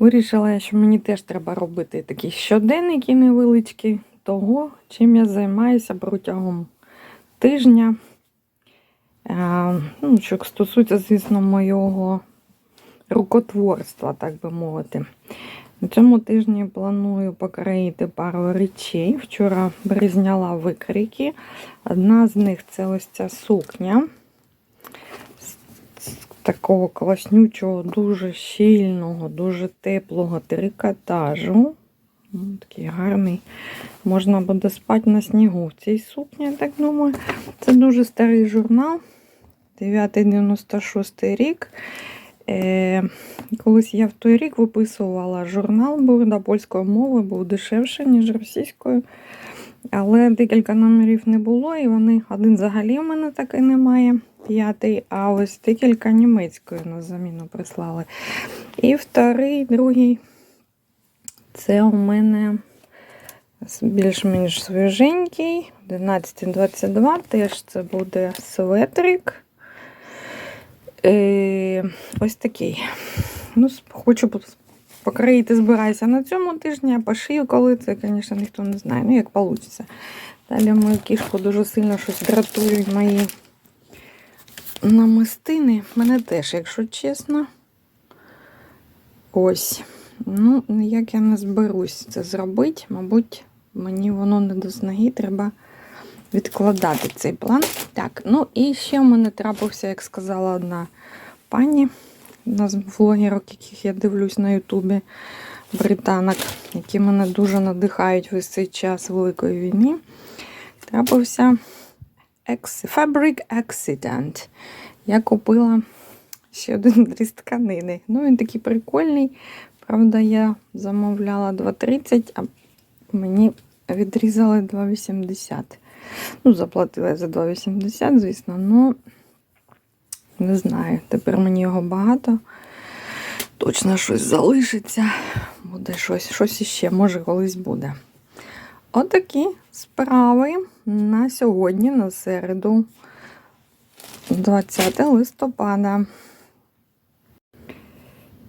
Вирішила, що мені теж треба робити такі щоденники невеличкі того, чим я займаюся протягом тижня. Е, ну, що стосується, звісно, моєго рукотворства, так би мовити. На цьому тижні планую покроїти пару речей. Вчора зняла викрики. Одна з них це ось ця сукня такого класнючого, дуже щільного, дуже теплого трикотажу. Такий гарний. Можна буде спати на снігу в цій сукні, я так думаю. Це дуже старий журнал. 996 рік. Е, колись я в той рік виписувала журнал, був до польської мови, був дешевше, ніж російською. Але декілька номерів не було, і вони один взагалі в мене так і немає, п'ятий, а ось декілька німецькою на заміну прислали. І вторий, другий, це у мене більш-менш свіженький, 1122, теж це буде светрик. Е, ось такий. Ну, хочу по- покроїти, збираюся на цьому тижні, а пошию коли це, звісно, ніхто не знає. Ну, як вийде. Далі мою кішку дуже сильно щось дратують мої намистини. Мене теж, якщо чесно. Ось. Ну, ніяк я не зберусь це зробити. Мабуть, мені воно не до снаги, треба відкладати цей план. Так, ну і ще в мене трапився, як сказала одна пані, одна з влогерок, яких я дивлюсь на Ютубі, британок, які мене дуже надихають весь цей час Великої війни. Трапився Fabric Accident. Я купила ще один дріз тканини. Ну, він такий прикольний. Правда, я замовляла 2,30, а мені відрізали 2,80. Ну, заплатила я за 2,80, звісно, ну не знаю. Тепер мені його багато. Точно щось залишиться. Буде щось, щось іще, може, колись буде. Отакі справи на сьогодні, на середу, 20 листопада.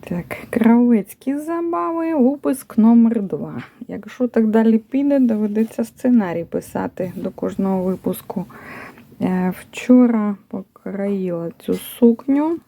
Так, кравецькі забави, випуск номер 2 Якщо так далі піде, доведеться сценарій писати до кожного випуску. Е, Вчора покроїла цю сукню.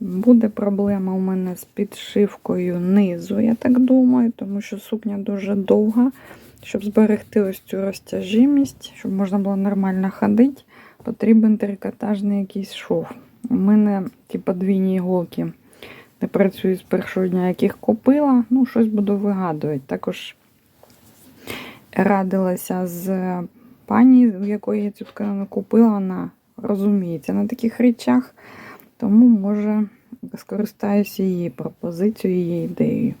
Буде проблема у мене з підшивкою низу, я так думаю, тому що сукня дуже довга. Щоб зберегти ось цю розтяжимість, щоб можна було нормально ходити, потрібен трикотажний якийсь шов. У мене ті подвійні іголки не працюю з першого дня, яких купила. Ну, щось буду вигадувати. Також радилася з пані, в якої я цю тканину купила, вона розуміється на таких речах, тому може скористаюся її пропозицією, її ідеєю.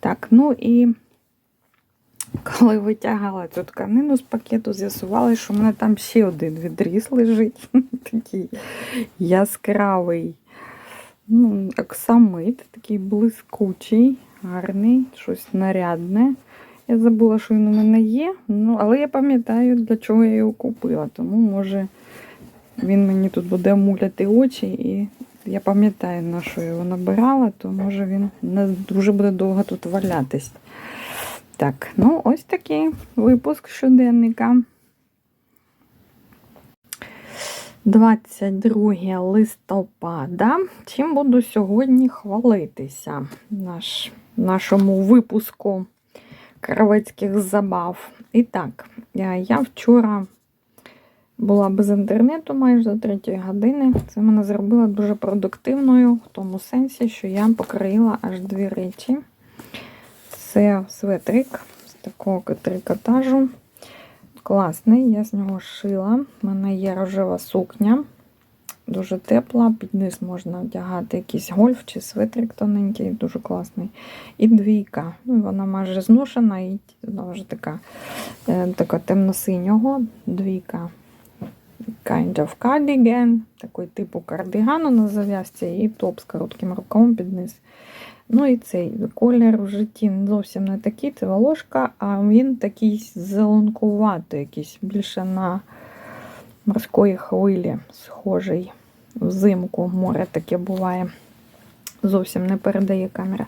Так, ну і коли витягала цю тканину з пакету, з'ясували, що в мене там ще один відріз лежить. Такий яскравий. Ну, оксамит, такий блискучий, гарний, щось нарядне. Я забула, що він у мене є, ну, але я пам'ятаю, для чого я його купила. Тому, може, він мені тут буде муляти очі, і я пам'ятаю, на що його набирала, то може він не дуже буде довго тут валятись. Так, ну ось такий випуск щоденника. 22 листопада. Чим буду сьогодні хвалитися наш, нашому випуску кравецьких забав. І так, я вчора була без інтернету майже до 3 години. Це мене зробило дуже продуктивною в тому сенсі, що я покроїла аж дві речі. Це светрик з такого трикотажу. Класний, я з нього шила. У мене є рожева сукня, дуже тепла. Під низ можна вдягати якийсь гольф чи светрик тоненький, дуже класний. І двійка. Ну, Вона майже зношена і знову ж така, е, така темно-синього двійка. Kind of cardigan, такий типу кардигану на зав'язці, і топ з коротким рукавом під низ. Ну і цей колір в житті зовсім не такий, це волошка, а він такий зеленкуватий, якийсь більше на морської хвилі схожий. Взимку море таке буває. Зовсім не передає камера.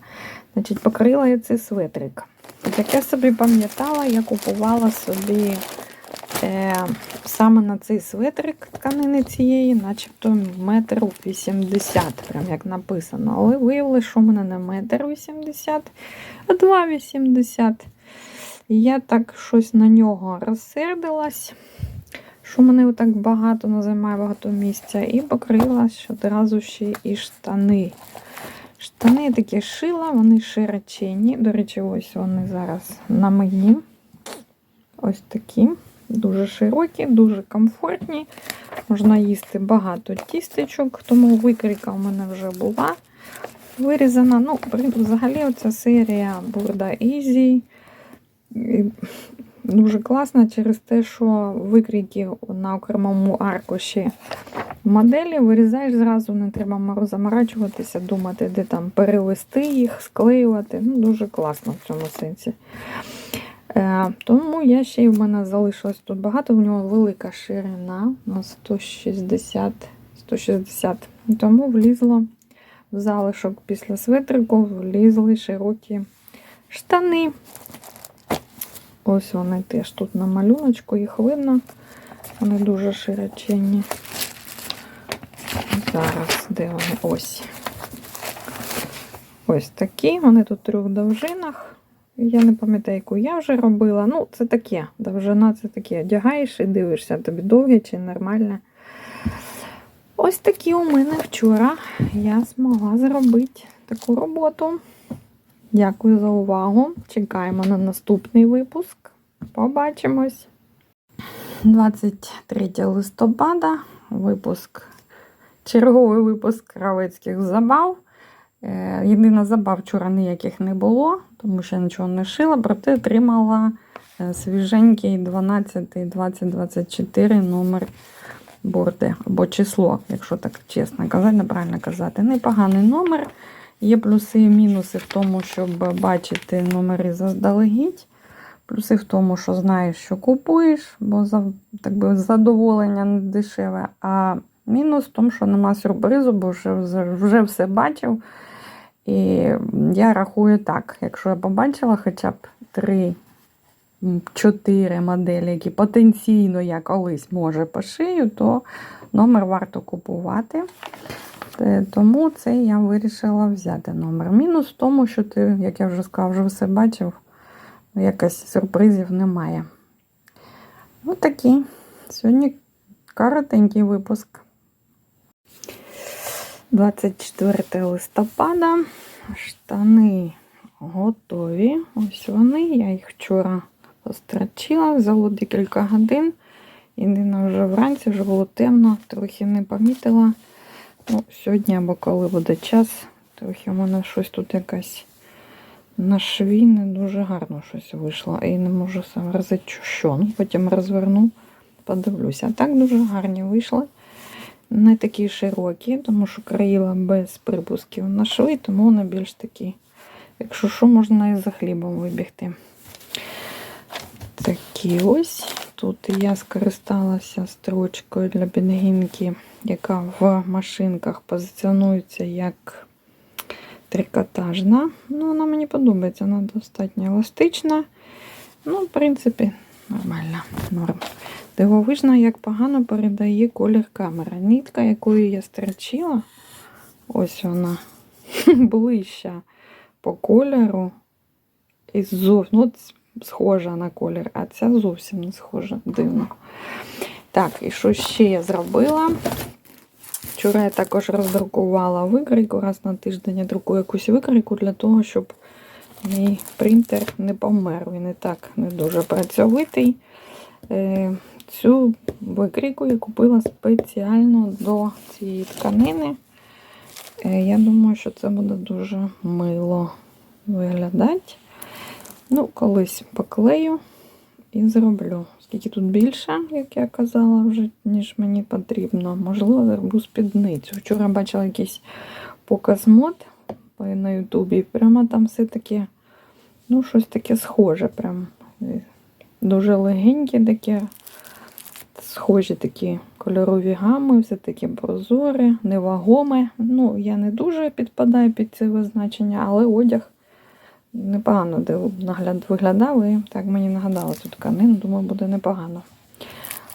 Значить, покрила я цей светрик. Як я собі пам'ятала, я купувала собі е, саме на цей светрик тканини цієї, начебто метр вісімдесят, прям як написано. Але виявилося, що в мене не метр вісімдесят, а два вісімдесят. Я так щось на нього розсердилась, що мене отак багато не займає багато місця, і покрила одразу ще і штани. Штани такі шила, вони широченні. До речі, ось вони зараз на мені. Ось такі. Дуже широкі, дуже комфортні. Можна їсти багато тістечок, тому викрійка у мене вже була вирізана. Ну, взагалі, оця серія Бурда Easy дуже класна через те, що викрійки на окремому аркуші моделі вирізаєш зразу, не треба заморачуватися, думати, де там перевести їх, склеювати. Ну, Дуже класно в цьому сенсі. Е, Тому я ще й в мене залишилось тут багато, в нього велика ширина на 160. 160. Тому влізло в залишок після свитрику, влізли широкі штани. Ось вони теж тут на малюночку, їх видно. Вони дуже широченні. Зараз, де вони? Ось. Ось такі. Вони тут в трьох довжинах. Я не пам'ятаю, яку я вже робила. Ну, це таке. Довжина це таке. Одягаєш і дивишся, тобі довге чи нормальне. Ось такі у мене вчора я змогла зробити таку роботу. Дякую за увагу. Чекаємо на наступний випуск. Побачимось. 23 листопада. Випуск, черговий випуск кравецьких забав. Е, Єдина забав вчора ніяких не було, тому що я нічого не шила, проте отримала е, свіженький 12 2024 номер борди або число, якщо так чесно казати, неправильно казати. Непоганий номер. Є плюси і мінуси в тому, щоб бачити номери заздалегідь. Плюси в тому, що знаєш, що купуєш, бо так би, задоволення не дешеве. А мінус в тому, що нема сюрпризу, бо вже, вже все бачив. І я рахую так, якщо я побачила хоча б 3-4 моделі, які потенційно я колись може пошию, то номер варто купувати. Е, тому це я вирішила взяти номер. Мінус в тому, що ти, як я вже сказав, вже все бачив, якось сюрпризів немає. Ось такий. Сьогодні коротенький випуск. 24 листопада. Штани готові. Ось вони. Я їх вчора построчила, взяло декілька годин. Єдине вже вранці вже було темно, трохи не помітила. Ну, Сьогодні або коли буде час, трохи в мене щось тут якась на шві не дуже гарно щось вийшло. І не можу сам що. Ну, Потім розверну, подивлюся. А так дуже гарні вийшли. Не такі широкі, тому що країла без припусків на шви, тому вони більш такі. Якщо що, можна і за хлібом вибігти. Такі ось. Тут я скористалася строчкою для підгінки, яка в машинках позиціонується як трикотажна. Ну, Вона мені подобається, вона достатньо еластична. Ну, в принципі, нормальна норм. Дивовижно, як погано передає колір камера. Нітка, якою я строчила, ось вона ближча по кольору. І зов... ну, схожа на колір, а ця зовсім не схожа, дивно. Так, і що ще я зробила? Вчора я також роздрукувала викрійку. Раз на тиждень я друкую якусь викрійку для того, щоб мій принтер не помер. Він і так не дуже працьовитий. Е, цю викрійку я купила спеціально до цієї тканини. Е, я думаю, що це буде дуже мило виглядати. Ну, колись поклею і зроблю. Скільки тут більше, як я казала, вже, ніж мені потрібно. Можливо, зроблю спідницю. Вчора бачила якийсь показ мод на Ютубі. Прямо там все таке, ну, щось таке схоже. Прям дуже легеньке таке, схожі такі Кольорові гами, все таке прозорі, невагоме. Ну, я не дуже підпадаю під це визначення, але одяг непогано нагляд виглядав і так мені нагадала цю тканину, думаю, буде непогано.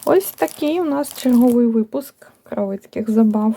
Ось такий у нас черговий випуск кравицьких забав.